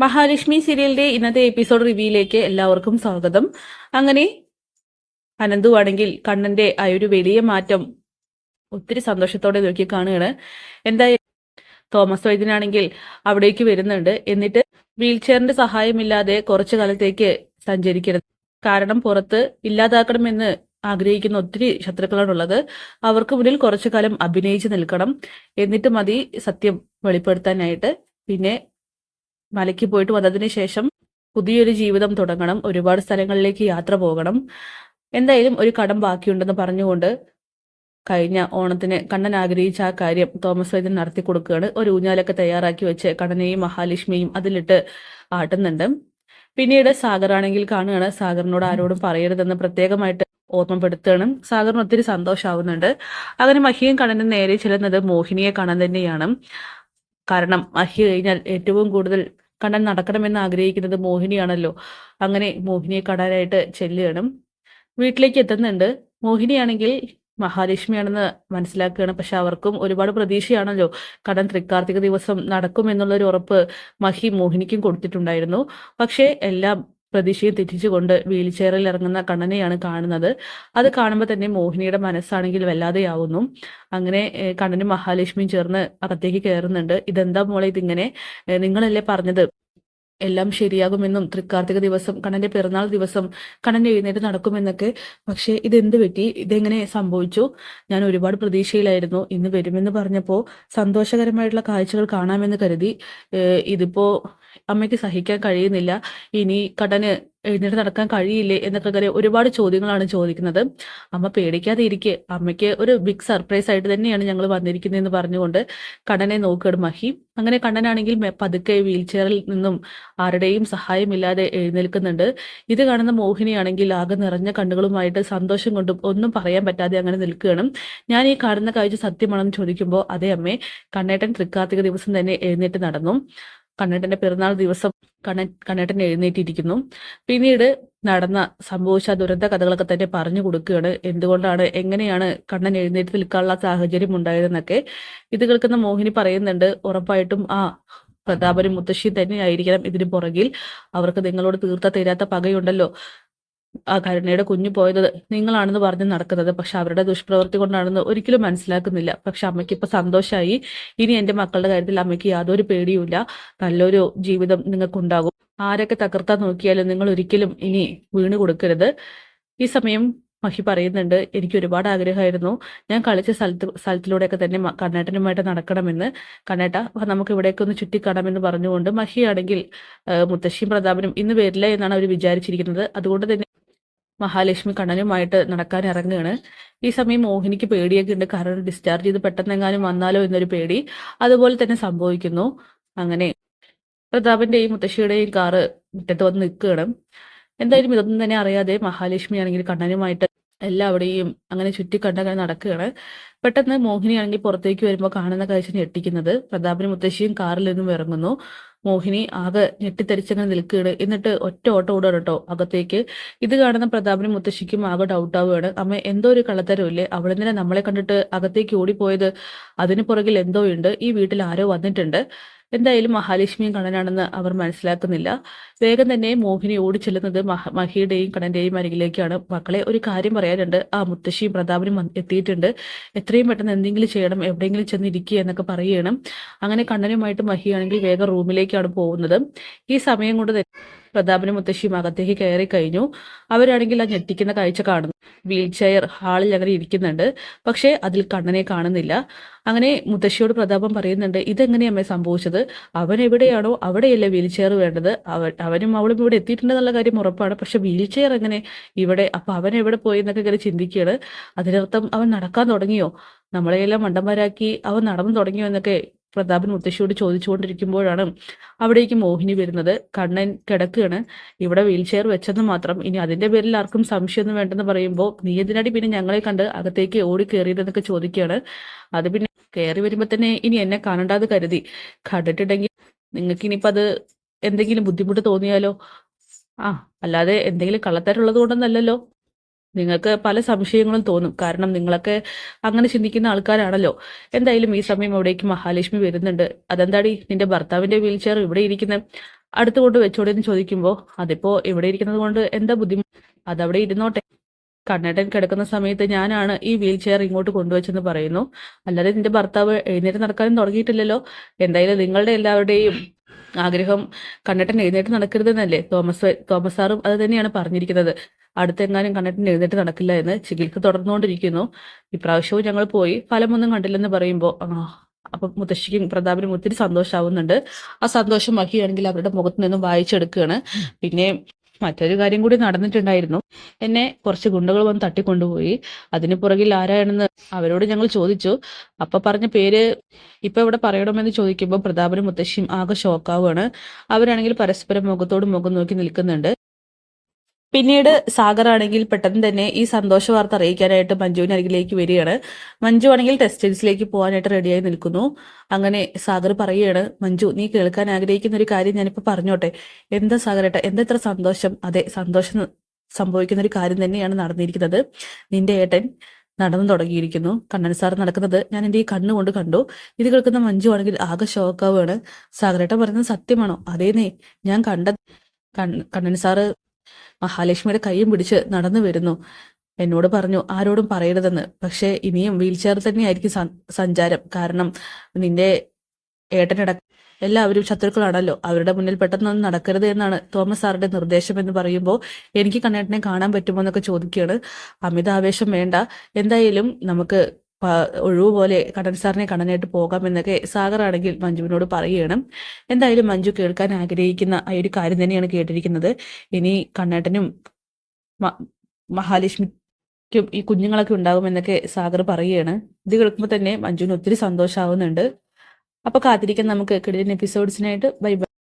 മഹാലക്ഷ്മി സീരിയലിന്റെ ഇന്നത്തെ എപ്പിസോഡ് റിവ്യൂയിലേക്ക് എല്ലാവർക്കും സ്വാഗതം. അങ്ങനെ അനന്തു ആണെങ്കിൽ കണ്ണന്റെ ആ ഒരു വലിയ മാറ്റം ഒത്തിരി സന്തോഷത്തോടെ നോക്കി കാണുകയാണ്. എന്തായാലും തോമസ് വൈദ്യനാണെങ്കിൽ അവിടേക്ക് വരുന്നുണ്ട്. എന്നിട്ട് വീൽചെയറിന്റെ സഹായമില്ലാതെ കുറച്ചു കാലത്തേക്ക് സഞ്ചരിക്കരുത്. കാരണം പുറത്ത് ഇല്ലാതാക്കണമെന്ന് ആഗ്രഹിക്കുന്ന ഒത്തിരി ശത്രുക്കളാണുള്ളത്. അവർക്ക് മുന്നിൽ കുറച്ചു കാലം അഭിനയിച്ചു നിൽക്കണം. എന്നിട്ട് മതി സത്യം വെളിപ്പെടുത്താനായിട്ട്. പിന്നെ മലയ്ക്ക് പോയിട്ട് വന്നതിന് ശേഷം പുതിയൊരു ജീവിതം തുടങ്ങണം ഒരുപാട് സ്ഥലങ്ങളിലേക്ക് യാത്ര പോകണം. എന്തായാലും ഒരു കടം ബാക്കിയുണ്ടെന്ന് പറഞ്ഞുകൊണ്ട് കഴിഞ്ഞ ഓണത്തിന് കണ്ണൻ ആഗ്രഹിച്ച ആ കാര്യം തോമസ് വൈദ്യൻ നടത്തി കൊടുക്കുകയാണ്. ഒരു ഊഞ്ഞാലൊക്കെ തയ്യാറാക്കി വെച്ച് കണ്ണനെയും മഹാലക്ഷ്മിയും അതിലിട്ട് ആട്ടുന്നുണ്ട്. പിന്നീട് സാഗറാണെങ്കിൽ കാണുകയാണ്. സാഗറിനോട് ആരോടും പറയരുതെന്ന് പ്രത്യേകമായിട്ട് ഓർമ്മപ്പെടുത്തുകയാണ്. സാഗറിന് ഒത്തിരി സന്തോഷമാവുന്നുണ്ട് അങ്ങനെ മഹിയും കണ്ണനും നേരെ ചെല്ലുന്നത് മോഹിനിയെ കാണാൻ തന്നെയാണ്. കാരണം മഹി കഴിഞ്ഞാൽ ഏറ്റവും കൂടുതൽ കണ്ണൻ നടക്കണമെന്ന് ആഗ്രഹിക്കുന്നത് മോഹിനിയാണല്ലോ. അങ്ങനെ മോഹിനിയെ കാണാനായിട്ട് ചെല്ലുകയാണ്. വീട്ടിലേക്ക് എത്തുന്നുണ്ട്. മോഹിനിയാണെങ്കിൽ മഹാലക്ഷ്മിയാണെന്ന് മനസ്സിലാക്കുകയാണ്. പക്ഷെ അവർക്കും ഒരുപാട് പ്രതീക്ഷയാണല്ലോ. കടൻ തൃക്കാർത്തിക ദിവസം നടക്കും എന്നുള്ള ഒരു ഉറപ്പ് മഹി മോഹിനിക്കും കൊടുത്തിട്ടുണ്ടായിരുന്നു. പക്ഷേ എല്ലാം പ്രതീക്ഷയെ തെറ്റിച്ചുകൊണ്ട് വീൽ ചെയറിൽ ഇറങ്ങുന്ന കണ്ണനെയാണ് കാണുന്നത്. അത് കാണുമ്പോൾ തന്നെ മോഹിനിയുടെ മനസ്സാണെങ്കിൽ വല്ലാതെയാവുന്നു. അങ്ങനെ കണ്ണനും മഹാലക്ഷ്മിയും ചേർന്ന് അകത്തേക്ക് കയറുന്നുണ്ട്. ഇതെന്താ മോളെ ഇതിങ്ങനെ? നിങ്ങളല്ലേ പറഞ്ഞത്? എല്ലാം ശരിയാകുമെന്നും തൃക്കാർത്തിക ദിവസം കണ്ണന്റെ പിറന്നാൾ ദിവസം കണ്ണൻ എഴുന്നേറ്റ് നടക്കുമെന്നൊക്കെ. പക്ഷേ ഇതെന്ത് പറ്റി? ഇതെങ്ങനെ സംഭവിച്ചു? ഞാൻ ഒരുപാട് പ്രതീക്ഷയിലായിരുന്നു. ഇന്ന് വരുമെന്ന് പറഞ്ഞപ്പോൾ സന്തോഷകരമായിട്ടുള്ള കാഴ്ചകൾ കാണാമെന്ന് കരുതി. ഇതിപ്പോ അമ്മയ്ക്ക് സഹിക്കാൻ കഴിയുന്നില്ല. ഇനി കടന് എഴുന്നേറ്റ് നടക്കാൻ കഴിയില്ലേ എന്നൊക്കെ കാര്യം ഒരുപാട് ചോദ്യങ്ങളാണ് ചോദിക്കുന്നത്. അമ്മ പേടിക്കാതെ ഇരിക്കെ അമ്മയ്ക്ക് ഒരു ബിഗ് സർപ്രൈസ് ആയിട്ട് തന്നെയാണ് ഞങ്ങൾ വന്നിരിക്കുന്നത് എന്ന് പറഞ്ഞുകൊണ്ട് കണ്ണനെ നോക്കുകയാണ് മഹി. അങ്ങനെ കണ്ണനാണെങ്കിൽ പതുക്കെ വീൽ ചെയറിൽ നിന്നും ആരുടെയും സഹായമില്ലാതെ എഴുന്നേൽക്കുന്നുണ്ട്. ഇത് കാണുന്ന മോഹിനിയാണെങ്കിൽ ആകെ നിറഞ്ഞ കണ്ണുകളുമായിട്ട് സന്തോഷം കൊണ്ടും ഒന്നും പറയാൻ പറ്റാതെ അങ്ങനെ നിൽക്കുകയാണ്. ഞാൻ ഈ കാണുന്ന കാഴ്ച സത്യമാണെന്ന് ചോദിക്കുമ്പോൾ അതേ അമ്മേ കണ്ണേട്ടൻ തൃക്കാർത്തിക ദിവസം തന്നെ എഴുന്നേറ്റ് നടന്നു. കണ്ണേട്ടന്റെ പിറന്നാൾ ദിവസം കണ്ണ കണ്ണേട്ടൻ എഴുന്നേറ്റിരിക്കുന്നു. പിന്നീട് നടന്ന സംഭവിച്ച ദുരന്ത കഥകളൊക്കെ തന്നെ പറഞ്ഞു കൊടുക്കുകയാണ്. എന്തുകൊണ്ടാണ് എങ്ങനെയാണ് കണ്ണൻ എഴുന്നേറ്റ് നിൽക്കാനുള്ള സാഹചര്യം ഉണ്ടായതെന്നൊക്കെ ഇത് കേൾക്കുന്ന മോഹിനി പറയുന്നുണ്ട്. ഉറപ്പായിട്ടും ആ പ്രതാപനും മുത്തശ്ശിയും തന്നെയായിരിക്കണം ഇതിനു പുറകിൽ. അവർക്ക് നിങ്ങളോട് തീർത്ത തീരാത്ത പകയുണ്ടല്ലോ. ആ കരുണയുടെ കുഞ്ഞു പോയത് നിങ്ങളാണെന്ന് പറഞ്ഞ് നടക്കുന്നത്. പക്ഷെ അവരുടെ ദുഷ്പ്രവൃത്തി കൊണ്ടാണെന്ന് ഒരിക്കലും മനസ്സിലാക്കുന്നില്ല. പക്ഷെ അമ്മയ്ക്ക് ഇപ്പൊ സന്തോഷമായി ഇനി എന്റെ മക്കളുടെ കാര്യത്തിൽ അമ്മയ്ക്ക് യാതൊരു പേടിയുമില്ല. നല്ലൊരു ജീവിതം നിങ്ങൾക്കുണ്ടാകും. ആരൊക്കെ തകർത്താൻ നോക്കിയാലും നിങ്ങൾ ഒരിക്കലും ഇനി വീണ് കൊടുക്കരുത്. ഈ സമയം മഹി പറയുന്നുണ്ട് എനിക്ക് ഒരുപാട് ആഗ്രഹമായിരുന്നു. ഞാൻ കളിച്ച സ്ഥലത്ത് സ്ഥലത്തിലൂടെയൊക്കെ തന്നെ കണ്ണേട്ടനുമായിട്ട് നടക്കണമെന്ന്. കണ്ണേട്ട നമുക്ക് ഇവിടേക്ക് ഒന്ന് ചുറ്റിക്കാണാമെന്ന് പറഞ്ഞുകൊണ്ട് മഹിയാണെങ്കിൽ മുത്തശ്ശിയും പ്രതാപനും ഇന്ന് വരില്ല എന്നാണ് അവർ വിചാരിച്ചിരിക്കുന്നത്. അതുകൊണ്ട് തന്നെ മഹാലക്ഷ്മി കണ്ണനുമായിട്ട് നടക്കാൻ ഇറങ്ങുകയാണ് ഈ സമയം മോഹിനിക്ക് പേടിയൊക്കെ ഉണ്ട്. കാരണം ഡിസ്ചാർജ് ചെയ്ത് പെട്ടെന്നെങ്ങാനും വന്നാലോ എന്നൊരു പേടി അതുപോലെ തന്നെ സംഭവിക്കുന്നു. അങ്ങനെ പ്രതാപന്റെയും മുത്തശ്ശിയുടെയും കാറ് മുറ്റത്ത് വന്ന് നിൽക്കുകയാണ്. എന്തായാലും ഇതൊന്നും തന്നെ അറിയാതെ മഹാലക്ഷ്മി ആണെങ്കിൽ കണ്ണനുമായിട്ട് എല്ലാവിടെയും അങ്ങനെ ചുറ്റിക്കണ്ടങ്ങനെ നടക്കുകയാണ്. പെട്ടെന്ന് മോഹിനിയാണെങ്കിൽ പുറത്തേക്ക് വരുമ്പോൾ കാണുന്ന കാഴ്ച ഞെട്ടിക്കുന്നത്. പ്രതാപനും മുത്തശ്ശിയും കാറിൽ നിന്നും ഇറങ്ങുന്നു. മോഹിനി ആകെ ഞെട്ടിത്തരിച്ചങ്ങനെ നിൽക്കുകയാണ്. എന്നിട്ട് ഒറ്റ ഓട്ടം ഓടുകയാണ് കേട്ടോ അകത്തേക്ക്. ഇത് കാണുന്ന പ്രതാപനും മുത്തശ്ശിക്കും ആകെ ഡൗട്ട് ആവുകയാണ്. അമ്മ എന്തോ ഒരു കള്ളത്തരമില്ലേ? നിന്ന് നമ്മളെ കണ്ടിട്ട് അകത്തേക്ക് ഓടിപ്പോയത്? അതിന് പുറകിൽ എന്തോ ഉണ്ട്? ഈ വീട്ടിൽ ആരോ വന്നിട്ടുണ്ട്. എന്തായാലും മഹാലക്ഷ്മിയും കണ്ണനാണെന്ന് അവർ മനസ്സിലാക്കുന്നില്ല. വേഗം തന്നെ മോഹിനി ഓടിച്ചെല്ലുന്നത് മഹ മഹിയുടെയും കണ്ണന്റെയും അരികിലേക്കാണ്. മക്കളെ ഒരു കാര്യം പറയാനുണ്ട്. ആ മുത്തശ്ശിയും പ്രതാപനും എത്തിയിട്ടുണ്ട്. എത്രയും പെട്ടെന്ന് എന്തെങ്കിലും ചെയ്യണം എവിടെയെങ്കിലും ചെന്ന് ഇരിക്കുക എന്നൊക്കെ പറയണം അങ്ങനെ കണ്ണനുമായിട്ട് മഹിയാണെങ്കിൽ വേഗം റൂമിലേക്കാണ് പോകുന്നത്. ഈ സമയം കൊണ്ട് പ്രതാപനും മുത്തശ്ശിയും അകത്തേക്ക് കയറി കഴിഞ്ഞു. അവരാണെങ്കിൽ ആ ഞെട്ടിക്കുന്ന കാഴ്ച കാണുന്നു. വീൽ ചെയർ ഹാളിൽ അങ്ങനെ ഇരിക്കുന്നുണ്ട്. പക്ഷേ അതിൽ കണ്ണനെ കാണുന്നില്ല. അങ്ങനെ മുത്തശ്ശിയോട് പ്രതാപം പറയുന്നുണ്ട് ഇതെങ്ങനെയമ്മേ സംഭവിച്ചത്? അവൻ എവിടെയാണോ അവിടെയല്ലേ വീൽ ചെയർ വേണ്ടത്? അവൻ അവനും അവളും ഇവിടെ എത്തിയിട്ടുണ്ടെന്നുള്ള കാര്യം ഉറപ്പാണ്. പക്ഷെ വീൽ ചെയർ എങ്ങനെ? ഇവിടെ അപ്പൊ അവൻ എവിടെ പോയി എന്നൊക്കെ ഇങ്ങനെ ചിന്തിക്കുകയാണ്. അതിനർത്ഥം അവൻ നടക്കാൻ തുടങ്ങിയോ? നമ്മളെയെല്ലാം മണ്ടന്മാരാക്കി അവൻ നടന്നു തുടങ്ങിയോ എന്നൊക്കെ പ്രതാപൻ മുത്തശ്ശിയോട് ചോദിച്ചുകൊണ്ടിരിക്കുമ്പോഴാണ് അവിടേക്ക് മോഹിനി വരുന്നത്. കണ്ണൻ കിടക്കുകയാണ്. ഇവിടെ വീൽ ചെയർ വെച്ചെന്ന് മാത്രം. ഇനി അതിന്റെ പേരിൽ ആർക്കും സംശയമൊന്നും വേണ്ടെന്ന് പറയുമ്പോൾ നീ എന്തിനാടി പിന്നെ ഞങ്ങളെ കണ്ട് അകത്തേക്ക് ഓടി കയറിയതെന്നൊക്കെ ചോദിക്കുകയാണ്. അത് പിന്നെ കയറി വരുമ്പോ തന്നെ ഇനി എന്നെ കാണണ്ടാതെ കരുതി. കണ്ടിട്ടുണ്ടെങ്കിൽ നിങ്ങൾക്ക് ഇനിയിപ്പോ അത് എന്തെങ്കിലും ബുദ്ധിമുട്ട് തോന്നിയാലോ? ആ അല്ലാതെ എന്തെങ്കിലും കള്ളത്തരുള്ളത് കൊണ്ടൊന്നല്ലല്ലോ. നിങ്ങൾക്ക് പല സംശയങ്ങളും തോന്നും. കാരണം നിങ്ങളൊക്കെ അങ്ങനെ ചിന്തിക്കുന്ന ആൾക്കാരാണല്ലോ. എന്തായാലും ഈ സമയം അവിടേക്ക് മഹാലക്ഷ്മി വരുന്നുണ്ട്. അതെന്താടി? നിന്റെ ഭർത്താവിന്റെ വീൽ ചെയർ ഇവിടെ ഇരിക്കുന്നത് അടുത്ത് കൊണ്ട് വെച്ചോടെ എന്ന് ചോദിക്കുമ്പോൾ അതിപ്പോ ഇവിടെ ഇരിക്കുന്നത് കൊണ്ട് എന്താ ബുദ്ധിമുട്ട് അതവിടെ ഇരുന്നോട്ടെ. കണ്ണേട്ടൻ കിടക്കുന്ന സമയത്ത് ഞാനാണ് ഈ വീൽ ചെയർ ഇങ്ങോട്ട് കൊണ്ടുവച്ചെന്ന് പറയുന്നു. അല്ലാതെ നിന്റെ ഭർത്താവ് എഴുന്നേറ്റ് നടക്കാനും തുടങ്ങിയിട്ടില്ലല്ലോ. എന്തായാലും നിങ്ങളുടെ എല്ലാവരുടെയും ആഗ്രഹം കണ്ണേട്ടൻ എഴുന്നേറ്റ് നടക്കരുതെന്നല്ലേ തോമസ് തോമസ് സാറും അത് തന്നെയാണ് പറഞ്ഞിരിക്കുന്നത്. അടുത്തെങ്ങാനും കണ്ടിട്ട് എഴുന്നേറ്റ് നടക്കില്ല എന്ന് ചികിത്സ തുടർന്നുകൊണ്ടിരിക്കുന്നു. ഇപ്രാവശ്യവും ഞങ്ങൾ പോയി. ഫലമൊന്നും കണ്ടില്ലെന്ന് പറയുമ്പോൾ അപ്പൊ മുത്തശ്ശിക്കും പ്രതാപനും ഒത്തിരി സന്തോഷമാവുന്നുണ്ട് ആ സന്തോഷം അവരുടെ മുഖത്ത് നിന്നും വായിച്ചെടുക്കുകയാണ്. പിന്നെ മറ്റൊരു കാര്യം കൂടി നടന്നിട്ടുണ്ടായിരുന്നു. എന്നെ കുറച്ച് ഗുണ്ടകൾ വന്ന് തട്ടിക്കൊണ്ടുപോയി. അതിന് പുറകിൽ ആരാണെന്ന് അവരോട് ഞങ്ങൾ ചോദിച്ചു. അപ്പൊ പറഞ്ഞ പേര് ഇപ്പൊ ഇവിടെ പറയണമെന്ന് ചോദിക്കുമ്പോൾ പ്രതാപനും മുത്തശ്ശിയും ആകെ ഷോക്കാവുകയാണ് അവരാണെങ്കിൽ പരസ്പരം മുഖത്തോട് മുഖം നോക്കി നിൽക്കുന്നുണ്ട്. പിന്നീട് സാഗർ ആണെങ്കിൽ പെട്ടെന്ന് തന്നെ ഈ സന്തോഷ വാർത്ത അറിയിക്കാനായിട്ട് മഞ്ജുവിന് അരികിലേക്ക് വരികയാണ്. മഞ്ജു ആണെങ്കിൽ ടെസ്റ്റൻസിലേക്ക് പോകാനായിട്ട് റെഡിയായി നിൽക്കുന്നു. അങ്ങനെ സാഗർ പറയുകയാണ് മഞ്ജു നീ കേൾക്കാൻ ആഗ്രഹിക്കുന്ന ഒരു കാര്യം ഞാനിപ്പോൾ പറഞ്ഞോട്ടെ. എന്താ സാഗരേട്ട? എന്താ സന്തോഷം? അതെ സന്തോഷം സംഭവിക്കുന്ന ഒരു കാര്യം തന്നെയാണ് നടന്നിരിക്കുന്നത്. നിന്റെ ഏട്ടൻ നടന്നു തുടങ്ങിയിരിക്കുന്നു. കണ്ണൻ സാർ നടക്കുന്നത് ഞാൻ എന്റെ ഈ കണ്ണുകൊണ്ട് കണ്ടു ഇത് കേൾക്കുന്ന മഞ്ജു ആണെങ്കിൽ ആകെ ഷോക്കാവുകയാണ് സാഗരേട്ട പറയുന്നത് സത്യമാണോ? അതേന്നേ ഞാൻ കണ്ട കണ്ണൻ സാറ് മഹാലക്ഷ്മിയുടെ കൈയും പിടിച്ച് നടന്നു വരുന്നു. എന്നോട് പറഞ്ഞു ആരോടും പറയരുതെന്ന്. പക്ഷേ ഇനിയും വീൽ ചെയർ തന്നെയായിരിക്കും സഞ്ചാരം. കാരണം നിന്റെ ഏട്ടനട എല്ലാവരും ശത്രുക്കളാണല്ലോ. അവരുടെ മുന്നിൽ പെട്ടെന്നൊന്നും നടക്കരുത് എന്നാണ് തോമസ് സാറിന്റെ നിർദ്ദേശം എന്ന് പറയുമ്പോൾ എനിക്ക് കണ്ണേട്ടനെ കാണാൻ പറ്റുമോ എന്നൊക്കെ ചോദിക്കുകയാണ്. അമിതാവേശം വേണ്ട. എന്തായാലും നമുക്ക് ഒഴിവ് പോലെ കണ്ണൻ സാറിനെ കാണാനായിട്ട് പോകാമെന്നൊക്കെ സാഗറാണെങ്കിൽ മഞ്ജുവിനോട് പറയുകയാണ്. എന്തായാലും മഞ്ജു കേൾക്കാൻ ആഗ്രഹിക്കുന്ന ആ ഒരു കാര്യം തന്നെയാണ് കേട്ടിരിക്കുന്നത്. ഇനി കണ്ണേട്ടനും മഹാലക്ഷ്മിക്കും ഈ കുഞ്ഞുങ്ങളൊക്കെ ഉണ്ടാകുമെന്നൊക്കെ സാഗർ പറയുകയാണ്. ഇത് കേൾക്കുമ്പോൾ തന്നെ മഞ്ജുവിന് ഒത്തിരി സന്തോഷമാവുന്നുണ്ട് അപ്പൊ കാത്തിരിക്കാൻ നമുക്ക്. കിടിലൻ എപ്പിസോഡ്സിനായിട്ട് ബൈ ബൈ.